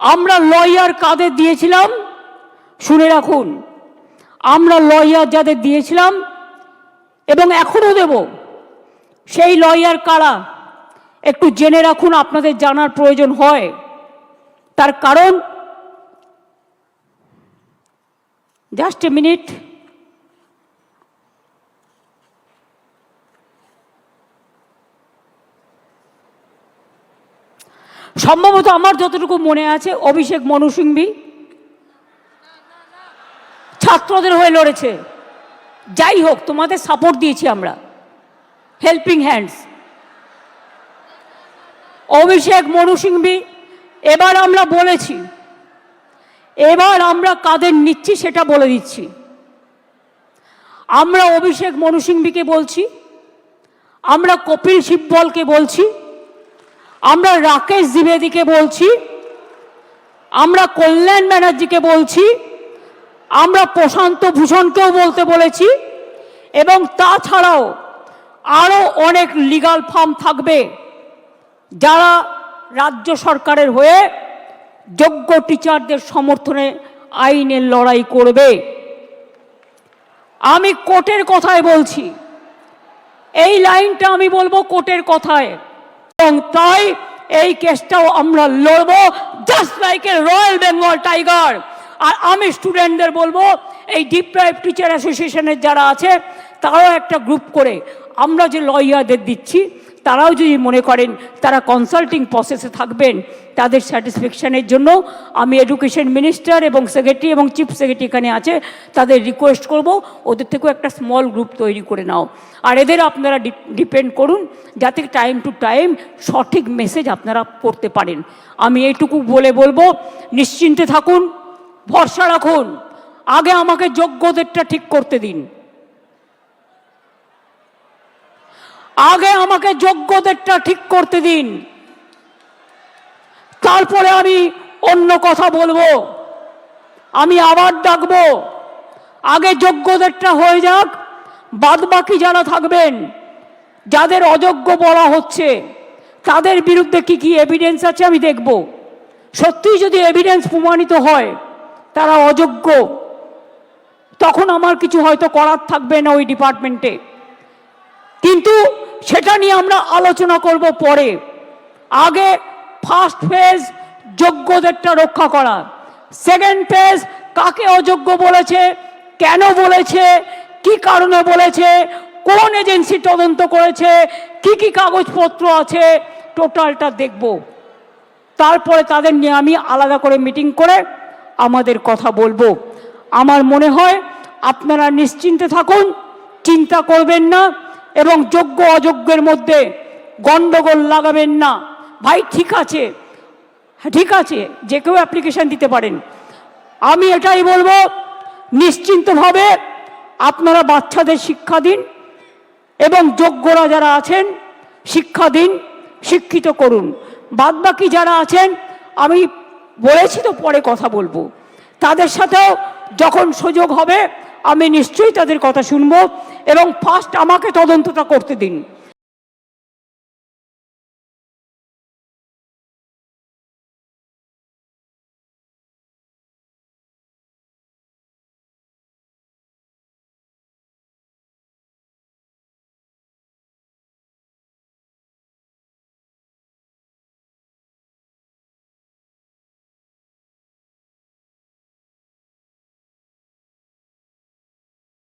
আমরা লয়ার কাদের দিয়েছিলাম? শুনে রাখুন, আমরা লয়ার যাদের দিয়েছিলাম এবং এখনও দেব, সেই লয়ার কারা? একটু জেনে রাখুন, আপনাদের জানার প্রয়োজন হয়। তার কারণ জাস্ট এ মিনিট সম্ভবত আমার যতটুকু মনে আছে, অভিষেক মনু সিংভি ছাত্রদের হয়ে লড়েছে। যাই হোক, তোমাদের সাপোর্ট দিয়েছি আমরা। হেল্পিং হ্যান্ডস অভিষেক মনু সিংভি, এবার আমরা বলেছি, এবার আমরা কাদের নিচ্ছি সেটা বলে দিচ্ছি। আমরা অভিষেক মনু সিংভিকে বলছি, আমরা কপিল সিব্বলকে বলছি আমরা রাকেশ দ্বিবেদীকে বলছি, আমরা কল্যাণ ব্যানার্জিকে বলছি, আমরা প্রশান্ত ভূষণকেও বলতে বলেছি, এবং তাছাড়াও আরও অনেক লিগাল ফার্ম থাকবে যারা রাজ্য সরকারের হয়ে যোগ্য টিচারদের সমর্থনে আইনের লড়াই করবে। আমি কোর্টের কথায় বলছি, এই লাইনটা আমি বলব কোর্টের কথায়। এবং তাই এই কেসটাও আমরা লড়বো just like a royal Bengal tiger আর আমি স্টুডেন্টদের বলব, এই ডিপ্রাইভ টিচার অ্যাসোসিয়েশনের যারা আছে, তারাও একটা গ্রুপ করে, আমরা যে লয়ারদের দিচ্ছি তারাও যদি মনে করেন তারা কনসাল্টিং প্রসেসে থাকবেন, তাদের স্যাটিসফ্যাকশনের জন্য আমি এডুকেশন মিনিস্টার এবং সেক্রেটারি এবং চিফ সেক্রেটারি এখানে আছে, তাদের রিকোয়েস্ট করব, ওদের থেকেও একটা স্মল গ্রুপ তৈরি করে নাও। আর এদের আপনারা ডিপেন্ড করুন, যাতে টাইম টু টাইম সঠিক মেসেজ আপনারা করতে পারেন। আমি এইটুকু বলে বলব, নিশ্চিন্তে থাকুন, ভরসা রাখুন, আগে আমাকে যোগ্যদেরটা ঠিক করতে দিন। আগে আমাকে যোগ্যদেরটা ঠিক করতে দিন। তারপরে আমি অন্য কথা বলব। আমি আবার ডাকবো। আগে যোগ্যদেরটা হয়ে যাক বাদ বাকি যারা থাকবেন, যাদের অযোগ্য বলা হচ্ছে, তাদের বিরুদ্ধে কি কি এভিডেন্স আছে আমি দেখব। সত্যিই যদি এভিডেন্স প্রমাণিত হয়, তারা অযোগ্য, তখন আমার কিছু হয়তো করার থাকবে না ওই ডিপার্টমেন্টে কিন্তু সেটা নিয়ে আমরা আলোচনা করব পরে। আগে ফার্স্ট ফেজ যোগ্যদেরটা রক্ষা করা। সেকেন্ড ফেজ কাকে অযোগ্য বলেছে, কেন বলেছে, কি কারণে বলেছে, কোন এজেন্সি তদন্ত করেছে, কি কি কাগজপত্র আছে, টোটালটা দেখব। তারপরে তাদের নিয়ে আমি আলাদা করে মিটিং করে আমাদের কথা বলব। আমার মনে হয় আপনারা নিশ্চিন্তে থাকুন, চিন্তা করবেন না। এবং যোগ্য অযোগ্যের মধ্যে গণ্ডগোল লাগাবেন না। ভাই, ঠিক আছে। হ্যাঁ ঠিক আছে। যে কেউ অ্যাপ্লিকেশান দিতে পারেন। আমি এটাই বলব, নিশ্চিন্তভাবে আপনারা বাচ্চাদের শিক্ষা দিন এবং যোগ্যরা যারা আছেন, শিক্ষা দিন, শিক্ষিত করুন। বাদবাকি যারা আছেন, আমি বলেছি তো পরে কথা বলব। তাদের সাথেও যখন সুযোগ হবে আমি নিশ্চয়ই তাদের কথা শুনব এবং ফার্স্ট আমাকে তদন্তটা করতে দিন।